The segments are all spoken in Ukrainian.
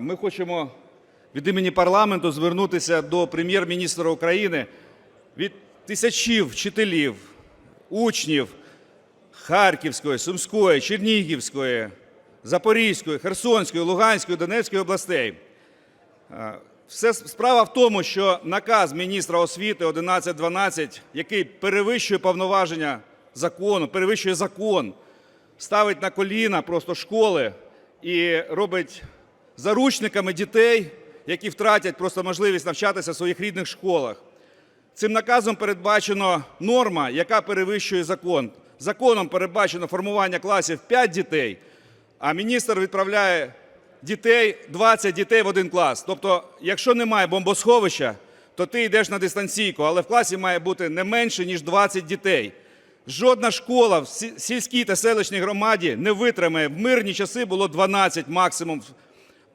Ми хочемо від імені парламенту звернутися до прем'єр-міністра України від тисячів вчителів, учнів Харківської, Сумської, Чернігівської, Запорізької, Херсонської, Луганської, Донецької областей. Все справа в тому, що наказ міністра освіти 1112, який перевищує повноваження закону, перевищує закон, ставить на коліна просто школи і робить заручниками дітей, які втратять просто можливість навчатися в своїх рідних школах. Цим наказом передбачено норма, яка перевищує закон. Законом передбачено формування класів 5 дітей, а міністр відправляє дітей 20 дітей в один клас. Тобто, якщо немає бомбосховища, то ти йдеш на дистанційку, але в класі має бути не менше, ніж 20 дітей. Жодна школа в сільській та селищній громаді не витримає. В мирні часи було 12 максимум,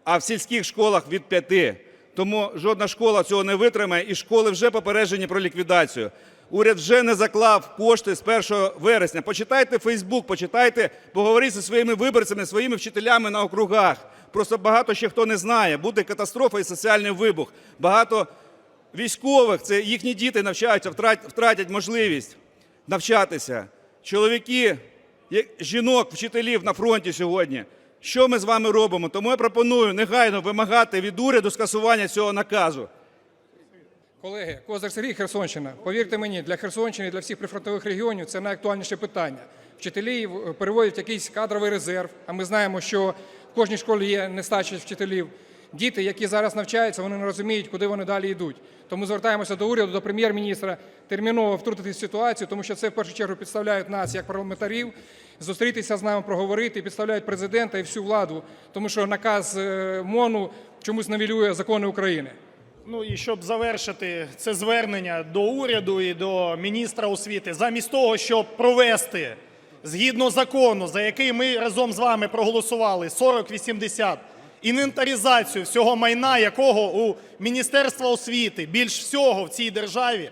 а в сільських школах від 5. Тому жодна школа цього не витримає, і школи вже попереджені про ліквідацію. Уряд вже не заклав кошти з 1 вересня. Почитайте Фейсбук, почитайте, поговоріть зі своїми виборцями, своїми вчителями на округах. Просто багато ще хто не знає. Буде катастрофа і соціальний вибух. Багато військових, це їхні діти навчаються, втрат- втратять можливість навчатися. Чоловіки, жінок, вчителів на фронті сьогодні. Що ми з вами робимо? Тому я пропоную негайно вимагати від уряду скасування цього наказу. Колеги, Козир Сергій, Херсонщина. Повірте мені, для Херсонщини, і для всіх прифронтових регіонів це найактуальніше питання. Вчителі е, переводять якийсь кадровий резерв, а ми знаємо, що в кожній школі є нестача вчителів. Діти, які зараз навчаються, вони не розуміють, куди вони далі йдуть. Тому звертаємося до уряду, до прем'єр-міністра терміново втрутитися в ситуацію, тому що це в першу чергу підставляють нас як парламентарів, зустрітися з нами, проговорити, підставляють президента і всю владу, тому що наказ е, МОНу чомусь навілює закони України. Ну і щоб завершити це звернення до уряду і до міністра освіти, замість того, щоб провести згідно закону, за який ми разом з вами проголосували 4080, інвентаризацію всього майна, якого у Міністерства освіти більш всього в цій державі,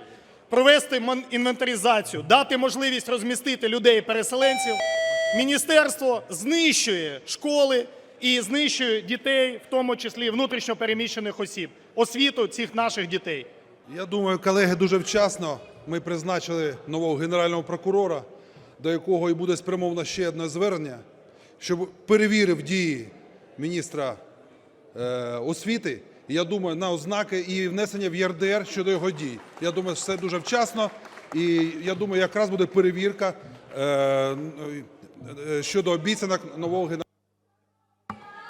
провести інвентаризацію, дати можливість розмістити людей-переселенців, міністерство знищує школи і знищує дітей, в тому числі внутрішньо переміщених осіб, освіту цих наших дітей. Я думаю, колеги, дуже вчасно ми призначили нового генерального прокурора, до якого і буде спрямовано ще одне звернення, щоб перевірив дії міністра е, освіти. Я думаю, на ознаки і внесення в ЄРДР щодо його дій. Я думаю, все дуже вчасно. І я думаю, якраз буде перевірка е, е, щодо обіцянок нового генерального.